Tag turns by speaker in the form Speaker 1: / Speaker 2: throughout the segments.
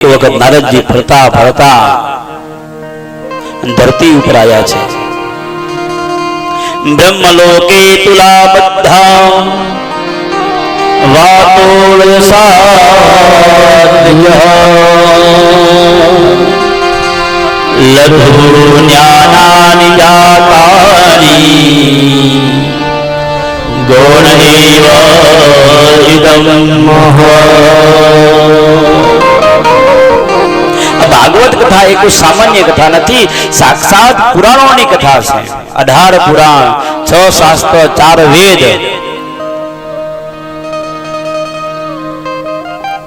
Speaker 1: એક વખત નારદજી ફરતા ફરતા ધરતી ઉપર આવ્યા છે. બ્રહ્મલોકે તુલા બધા વાતો લઘુ જ્ઞાનાની જાતાની ગુણ એવ ઇદમ મહ. ભાગવત કથા એ કોઈ સામાન્ય કથા નથી, સાક્ષાત પુરાણોની કથા છે. અઢાર પુરાણ, છ શાસ્ત્ર, ચાર વેદ.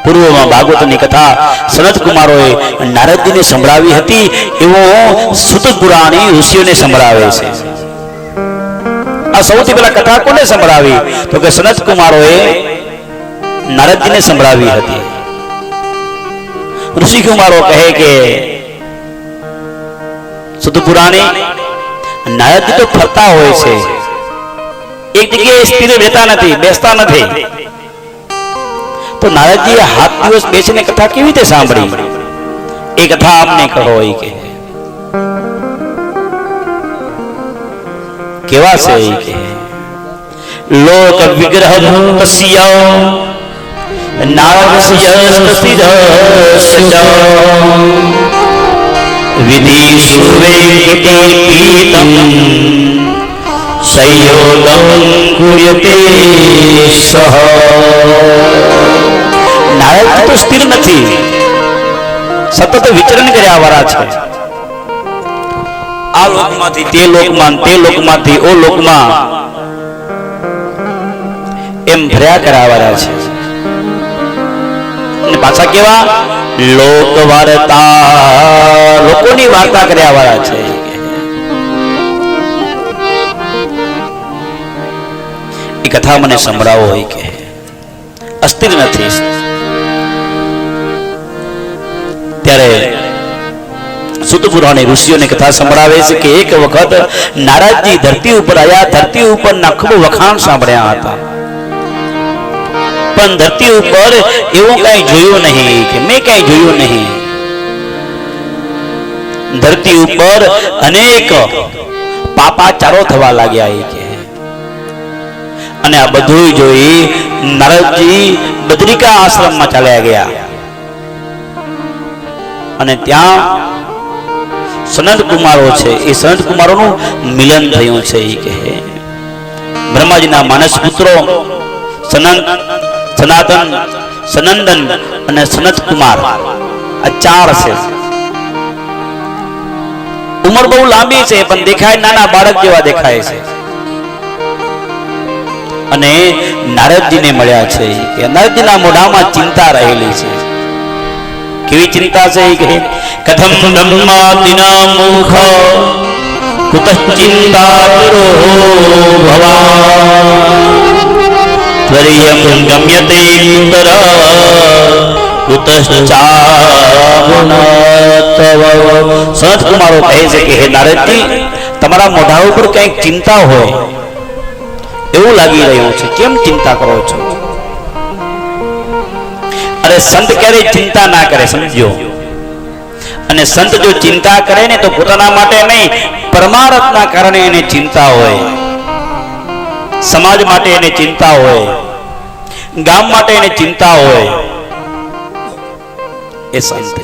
Speaker 1: પૂર્વમાં ભાગવતની કથા સનત કુમારોએ નારદજીને સંભળાવી હતી, એવો સુત પુરાણી ઋષિઓને સંભળાવે છે. આ સૌથી પહેલા કથા કોને સંભળાવી? તો કે સનત કુમારોએ નારદજીને સંભળાવી હતી. ઋષિ કુમારો કહે કે સુત પુરાણી નારદજી તો ફરતા હોય છે એક જગ્યાએ સ્થિર રહેતા નથી બેસતા નથી તો નારદજીએ હાથ દિવસ બેસીને કથા કેવી રીતે સાંભળી એ કથા આપને કહો એ કે કેવા છે એ કે લોક વિગ્રહ તસ્ય નારદસ્ય સ્થિરસ્ય વિધિ સુવેંકટે પીતમ સંયોગમ કુર્યતે સહ નારદજી તો સ્થિર નથી. સતત વિચરણ કર્યા વાળા છે. આ લોકમાંથી તે લોકમાં, તે લોકમાંથી, ઓ લોકમાં એમ ભર્યા કરાવવાના છે. પાછા કેવા? લોક વાર્તા લોકોની વાર્તા કર્યા વાળા છે. એ કથા મને સંભળાવો હોય કે અસ્થિર નથી. ત્યારે સુત પુરાણી ઋષિઓની કથા સંભળાવે છે કે એક વખત નારાજજી ધરતી ઉપર આવ્યા ધરતી ઉપરના ખૂબ વખાણ સાંભળ્યા હતા. પણ ધરતી ઉપર એવું કઈ જોયું નહીં કે મેં કઈ જોયું નહીં. ધરતી ઉપર અનેક પાપાચારો થવા લાગ્યા કે. અને આ બધું જોઈ નારદજી બદ્રિકા આશ્રમમાં ચાલ્યા ગયા. અને ત્યાં સનત કુમારો છે, એ સનત કુમારોનું મિલન થયું છે એ કહે બ્રહ્માજીના માનસ પુત્રો સનંત સનાતન, સનંદન અને સનત કુમાર આ ચાર છે. ઉંમર બહુ લાંબી છે, પણ દેખાય નાના બાળક જેવા દેખાય છે. અને નારદજીને મળ્યા છે. કે નારદજીના મોઢામાં ચિંતા રહેલી છે. કેવી ચિંતા છે કે કથમ બ્રહ્માદિના મુખ કુત ચિંતા ત્વરિયમ ગમ્યતે ઉત્તર કુમારો કહે છે કે, હે નારદજી, તમારા મોઢા ઉપર કંઈક ચિંતા હોય એવું લાગી રહ્યું છે. કેમ ચિંતા કરો છો? અરે, સંત ક્યારેય ચિંતા ના કરે સમજો અને સંત જો ચિંતા કરે ને, તો પોતાના માટે નહીં, પરમારથના કારણે એને ચિંતા હોય. સમાજ માટે એને ચિંતા હોય. ગામ માટે એને ચિંતા હોય, એ સંત કહે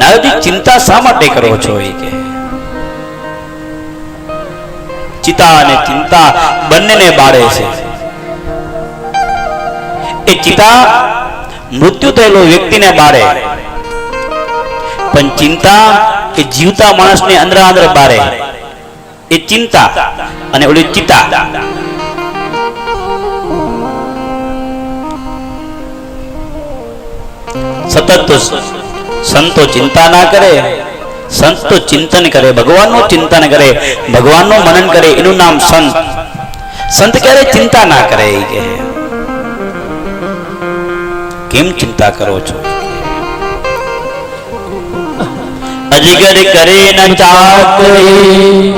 Speaker 1: નારદજી ચિંતા શા માટે કરો છો એ કે? ચિતા અને ચિંતા બંનેને બાળે છે. એ ચિતા મૃત્યુ થયેલો વ્યક્તિને બાળે. પણ ચિંતા એ જીવતા માણસને અંદર અંદર બારે એ ચિંતા અને ઓલી ચિતા સતત સંતો ચિંતા ના કરે, સંત તો ચિંતન કરે, ભગવાનનું ચિંતન કરે, ભગવાનનું મનન કરે, એનું નામ સંત. સંત ક્યારે ચિંતા ના કરે કેમ ચિંતા કરો છો? અજગર કરે ન ચાકરી,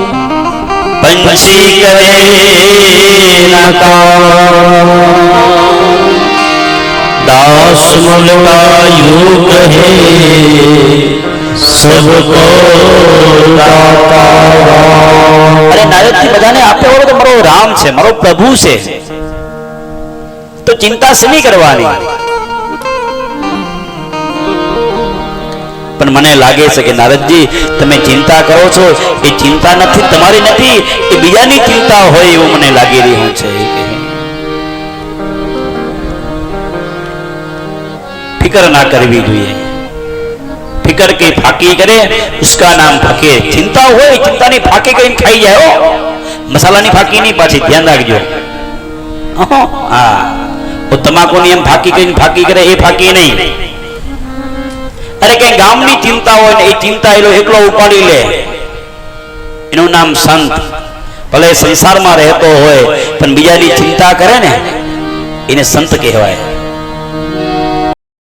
Speaker 1: પંછી કરે ન
Speaker 2: दास मुल का युग है सबको दाता
Speaker 1: અરે નારદજી બધાને આપે ઓળો તો મારો રામ છે મારો પ્રભુ છે તો ચિંતા શેની કરવાની પણ મને લાગે છે કે નારદજી તમે ચિંતા કરો છો એ ચિંતા નથી તમારી નથી એ બીજાની ચિંતા હોય એવું મને લાગી રહ્યું છે ફિકર ના કરવી જોઈએ. ફિકર કે ફાકી કરે, ઉસકા નામ ફકે. ચિંતા હોય, ચિંતાની ફાકી કરીને ખાઈ જાય મસાલાની ફાકી નહીં, પાછી ધ્યાન રાખજો. હા. તમાકુની એમ ફાકી કરીને ફાકી કરે, એ ફાકી નહીં. અરે કઈ ગામની ચિંતા હોય ને, એ ચિંતા એલો એકલો ઉપાડી લે. એનું નામ સંત. ભલે સંસારમાં રહેતો હોય, પણ બીજાની ચિંતા કરે ને, એને સંત કહેવાય.